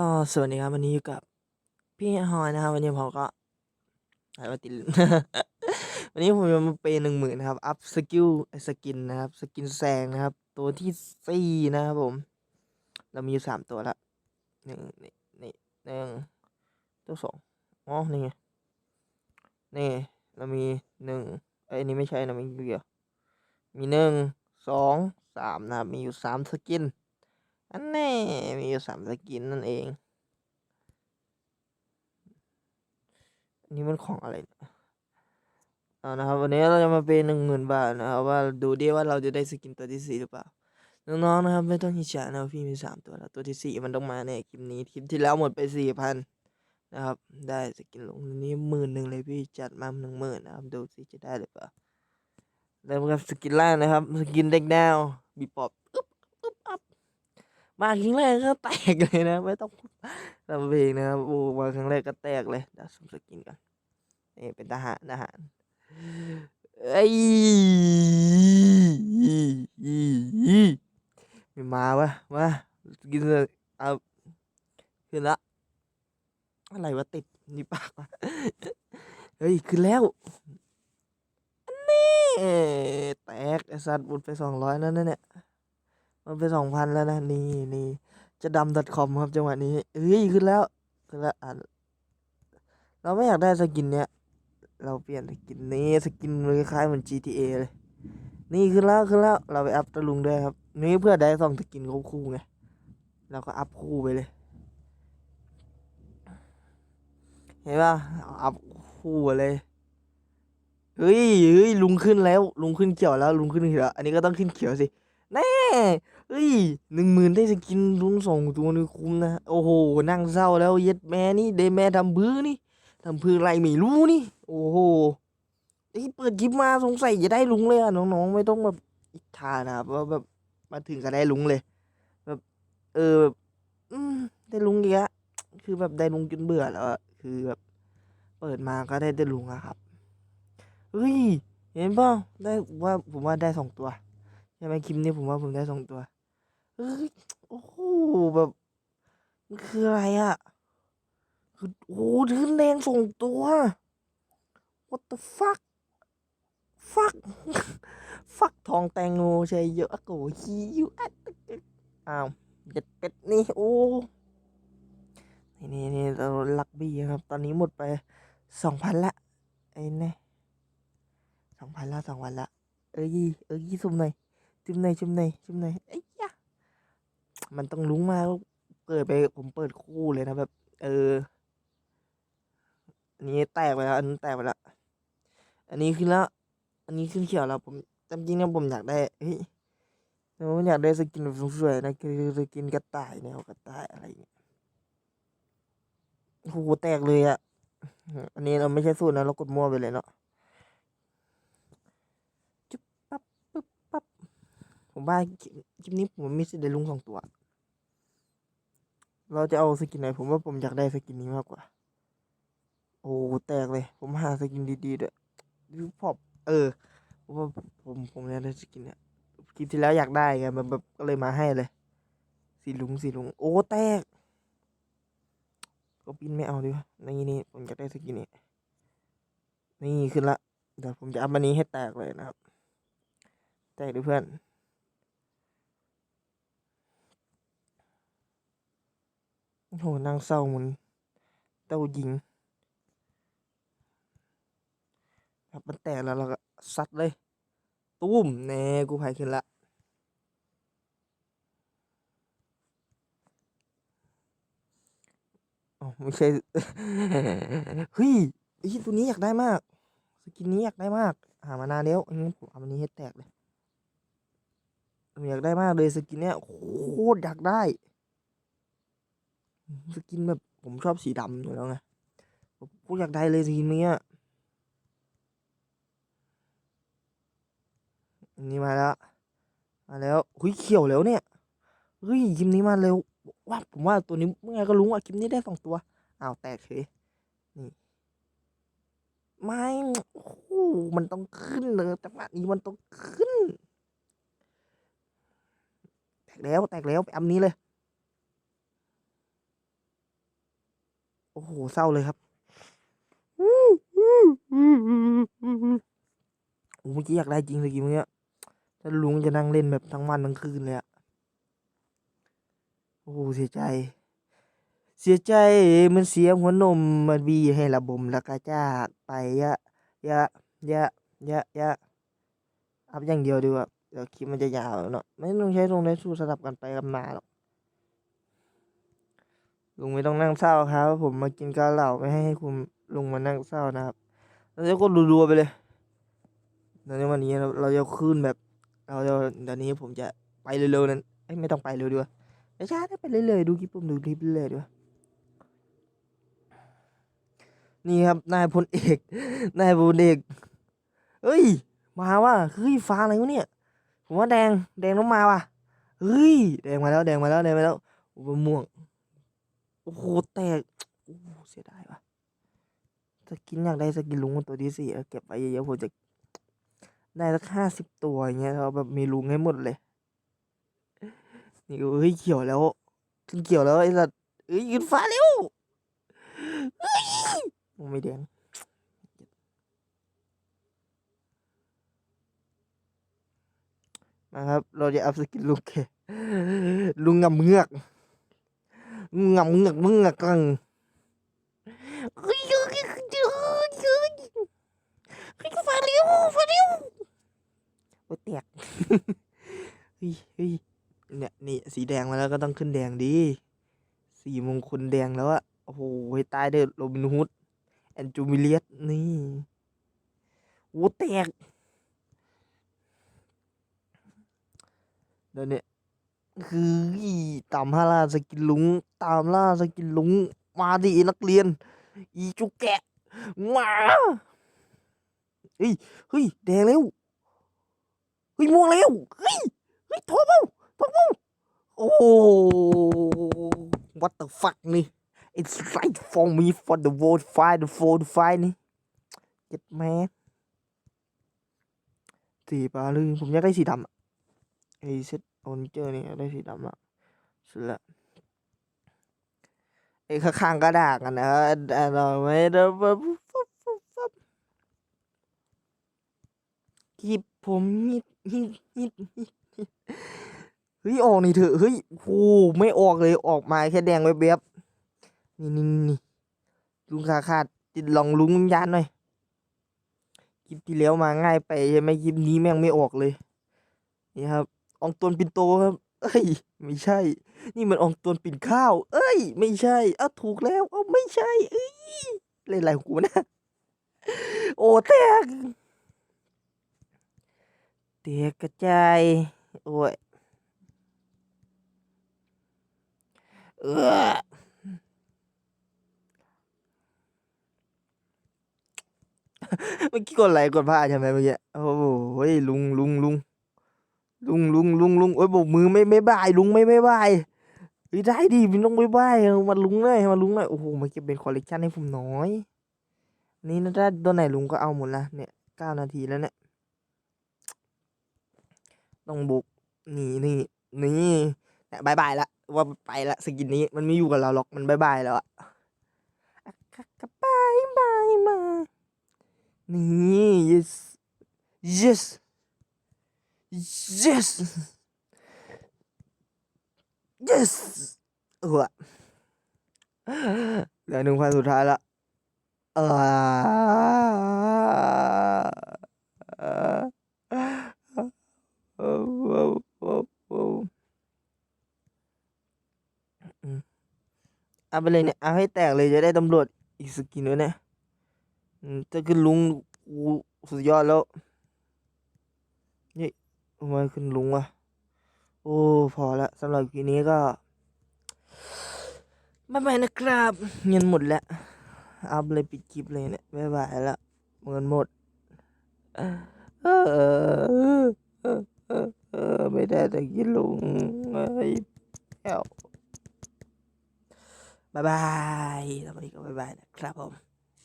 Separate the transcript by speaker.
Speaker 1: ก็สวัสดีครับวันนี้อยู่กับพี่ฮอยนะครับ วันนี้ผมก็อะไรวะติดลิ้นวันนี้ผมจะมาเปย์หนึ่งหมื่นนะครับ อัพสกิลสกินนะครับ สกินแซงนะครับ ตัวที่สี่นะครับผม เรามีอยู่สามตัวละหนึ่งนี่นี่หนึ่งตัวสองอ๋อนี่ไงนี่ เรามีหนึ่งเอ้นี้ไม่ใช่นะมีเดียวมีหนึ่งสองสามนะครับมีอยู่สามสกิน อันแน่มีอยู่สามสกินนั่นเองอันนี้มันของอะไรเนี่ยเอานะครับ วันนี้เราจะมาเป็นหนึ่งหมื่นบาทนะครับว่าดูดิว่าเราจะได้สกินตัวที่สี่หรือเปล่า น้องๆนะครับ ไม่ต้องอิจฉานะพี่มีสามตัวแล้ว ตัวที่สี่มันต้องมาในคลิปนี้ คลิปที่แล้วหมดไปสี่พันนะครับ ได้สกินลงนี้หมื่นหนึ่งเลยพี่จัดมาหนึ่งหมื่นนะครับ ดูสิจะได้หรือเปล่าเริ่มกับสกินแรกนะครับ สกินเด็กดาวบีปอบอึ๊บอึ๊บอัพ มาครั้งแรกก็แตกเลยนะ ไม่ต้องพูดทำเพลงนะครับโอ้มาครั้งแรกก็แตกเลยเดี๋ยวสุ่มสกินกันนี่เป็นทหารทหารเอ้ม่มาวะมากินเลยเอาขึ้นละอะไรวะติดนี่ปากวะเฮ้ยขึ้นแล้วอันนี่แตกไอสัตว์บุดไปสองร้อยนั่นนะเนี่ย มันเป็นสองพันแล้วนะนี่นี่จะดำ .com ครับจังหวะนี้เอ้ยขึ้นแล้วขึ้นแล้วอะเราไม่อยากได้สกินเนี้ยเราเปลี่ยนสกินนี้สกินมันคล้ายๆเหมือน GTA เลย นี่ขึ้นแล้วขึ้นแล้วเราไปอัพตะลุงด้วยครับนี่เพื่อได้สองสกินคู่ไงเราก็อัพคู่ไปเลยเห็นป่ะอัพคู่เลยเฮ้ยเฮ้ยลุงขึ้นแล้ว ลุงขึ้นเขียวแล้ว ลุงขึ้นเขียวอันนี้ก็ต้องขึ้นเขียวสิแน่ เฮ้ยหนึ่งหมื่นได้สกินลุงส่งตัวนี่คุ้มนะ โอ้โห นั่งเศร้าแล้วเย็ดแม่นี่เดแม่ทำบื้อนี่ทำพื้นไรไม่รู้นี่ โอ้โหไอ้เปิดคลิปมาสงสัยจะได้ลุงเลยอะน้องๆ ไม่ต้องแบบอิจฉานะครับว่าแบบมาถึงก็ได้ลุงเลย แบบ เออแบบอืมได้ลุงอีกอะคือแบบได้ลุงจนเบื่อแล้วคือแบบ เปิดมาก็ได้แต่ลุงอะครับเฮ้ยเห็นเปล่าได้ว่าผมว่าได้สองตัว ช่ไหมคลิปนี้ผมว่าผมได้สองตัวเฮ้ยโอ้โหแบบมันคืออะไรอะ่ะคือโอ้โหขึ้นแดงสองตัว what the fuck fuck fuck ทองแตงโมใช่เยอะโกฮีอยู่อะอ้าวเด็ดเป็ดนี่โอ้นี่นี่นี่เราลักบี้ครับ ตอนนี้หมดไปสองพันละไอ้เนี่ยสองพันละสองพันละ เอ้ยเอ้ยสุ่มหน่อย จุ่มในจุ่มในจุ่มในไอ้ยะมันต้องลุ้งมากเปิดไปผมเปิดคู่เลยนะแบบ เออ อันนี้แตกไปแล้วอันนี้แตกไปแล้วอันนี้ขึ้นแล้ว อันนี้ขึ้นเขียวแล้วผมจำจริงนะผมอยากได้เฮ้ยผมอยากได้สกินแบบสวยๆนะคือสกินกระต่ายแนวกระต่ายอะไรอย่างเงี้ยโหแตกเลยอะอันนี้เราไม่ใช่สูตรนะเรากดมั่วไปเลยเนาะ ผมว่าคลิปคลิปนี้ผมมีสิทธิ์ได้ลุงสองตัว เราจะเอาสกินไหน ผมว่าผมอยากได้สกินนี้มากกว่า โอ้แตกเลย ผมหาสกินดีๆด้วยดูพอบเออผมว่าผมผมอยากได้สกินเนี่ยคลิปที่แล้วอยากได้ไงมันแบบก็เลยมาให้เลยสีลุงสีลุง โอ้แตกก็ปินไม่เอาดีกว่านี่นี่ผมอยากได้สกินนี้นี่ขึ้นละเดี๋ยวผมจะอัพมันนี้ให้แตกเลยนะครับ แตกดิเพื่อน โหนางเศร้าเหมือนเต้าหญิงครับมันแตกแล้วเราก็ซัดเลย ตุ้มแน่กูภัยขึ้นละอ๋อไม่ใช่เฮ้ยไอ้ตัวนี้อยากได้มาก สกินนี้อยากได้มาก หามานานแล้วงั้นผมเอามันนี้ให้แตกเลยอยากได้มากเลยสกินเนี้ยโคตรอยากได้ สกินแบบผมชอบสีดำอยู่แล้วไงผมกูอยากได้เลยสกินนี้อะอันนี้มาแล้ว มาแล้วหุยเขียวแล้วเนี่ยเฮ้ยคลิปนี้มาเร็วว่าผมว่าตัวนี้เมื่อไงก็รู้ว่าคลิปนี้ได้สองตัวอ้าวแตกเฉยนี่ไม่โอ้มันต้องขึ้นเลยแต่ว่านี้มันต้องขึ้น แตกแล้วแตกแล้วไปอันนี้เลย โอ้โห เศร้าเลยครับโอ้เมื่อกี้อยากได้จริงเลยกี่เมื่อกี้ถ้าลุงจะนั่งเล่นแบบทั้งวันทั้งคืนเลยอะโอ้โหเสียใจ เสียใจมันเสียหัวนมมันบีให้ระบมแล้วก็จากไปยะยะยะยะยะอัพอย่างเดียวดีกว่าเดี๋ยวคลิปมันจะยาวเนาะไม่ต้องใช้ตรงในสู้สลับกันไปกันมาหรอก ลุงไม่ต้องนั่งเศร้าครับ ผมมากินกาเหล่าไม่ให้คุณลุงมานั่งเศร้านะครับเราจะกดรัวๆไปเลยเดี๋ยวในวันนี้เราเราจะขึ้นแบบ เราจะเดี๋ยวนี้ผมจะไปเร็วๆนั้นไม่ต้องไปเร็วดีกว่าช้าๆไปเรื่อยๆดูคลิปผมดูคลิปเรื่อยๆดีกว่านี่ครับนายพลเอกนายพลเอกเฮ้ย มาว่ะเฮ้ยฟ้าอะไรวะเนี่ยผมว่าแดงแดงต้องมาว่ะเฮ้ยแดงมาแล้วแดงมาแล้วแดงมาแล้วหม่วง โอ้โห แตก โอ้โหเสียดายว่ะสกินอยากได้สกินลุงตัวที่สี่เก็บไว้เยอะๆผมจะได้สักห้าสิบตัวอย่างเงี้ยเราแบบมีลุงให้หมดเลย นี่เฮ้ยเขียวแล้วขึ้นเขียวแล้วไอ้สัตว์เอ้ยขึ้นฟ้าเร็วเฮ้ยโอ้ไม่แดงนะครับ เราจะอัพสกินลุงแกลุงงำเงือก งำเงือกมึงอะกังฟาร็วฟาร็วโอ้แตกเฮ้ยเฮ้ยเนี่ยนี่สีแดงมาแล้วก็ต้องขึ้นแดงดี สีมงคลแดงแล้วอะโอ้โหตายเด้อโรบินฮูดแอนจูมิเลียสนี่โอ้แตกเดี๋ยวนี้คือตามล่าสกินลุง ตามล่าสกินลุง มาดินักเรียน อีจุกแกะ มาเฮ้ยเฮ้ยแดงแล้วเฮ้ยม่วงแล้วเฮ้ยเฮ้ยทอเบาทอเบาโอ้ what the fuck นี่ it's right for me for the vote fight the vote fight นี่เจ็ดแม่สีปลาลืมผมอยากได้สีดำอะไอเซตโอนเจอร์นี่อยากได้สีดำอะสุดละ ไอ้ข้างๆก็ด่ากันนะแต่เราไม่ได้แบกีบผมฮิตฮิตฮิตเฮ้ยออกนี่เถอะเฮ้ยโอ้ไม่ออกเลยออกมาแค่แดงแวบๆนี่นี่นี่ลุงขาขาดติดลองลุงยานหน่อยคลิปที่แล้วมาง่ายไปใช่ไหมคลิปนี้แม่งไม่ออกเลย นี่ครับ อองตวนปินโตครับเอ้ย ไม่ใช่ นี่มันองตวนปิ่นข้าว เอ้ย ไม่ใช่อ้าถูกแล้วเอ้าไม่ใช่ เอ้ยเล่นอะไรของกูนะ โอ้แตกเตกกระจายโอ้ยเออเมื่อกี้กดไหลกดพลาดใช่ไหมเมื่อกี้โอ้โหเฮ้ยลุงลุงลุง ลุงลุงลุงลุงโอ้ยโบกมือไม่ไม่บายลุงไม่ไม่บายเฮ้ยได้ดิมันต้องไม่บายมาลุงเลยมาลุงเลยโอ้โหมันจะเป็นคอลเลกชันให้ผมน้อย นี่นะถ้าตัวไหนลุงก็เอาหมดละเนี่ยเก้านาทีแล้วเนี่ยต้องบุกนี่นี่นี่เนี่ยบายบายละว่าไปละสกินนี้มันไม่อยู่กับเราหรอกมันบายบายแล้วอะอะกะกะบายบายมานี่ yes yes yes yes เออเหลือหนึ่งพันสุดท้ายละเออเออเออเอาไปเลยเนี่ย เอาให้แตกเลยจะได้ตำรวจอีกสกินด้วยเนี่ยอืมถ้าขึ้นลุงสุดยอดแล้ว ไมขึ้นลุงวะโอ้พอละสำหรับคลิปนี้ก็บ๊ายบายนะครับเงินหมดแล้วอัพเลยปิดคลิปเลยเนี่ยบ๊ายบายละเงินหมดเออไม่ได้แต่กินลุงเอ้ยแอวบายบายแล้ววันนี้ก็บายบายนะครับผม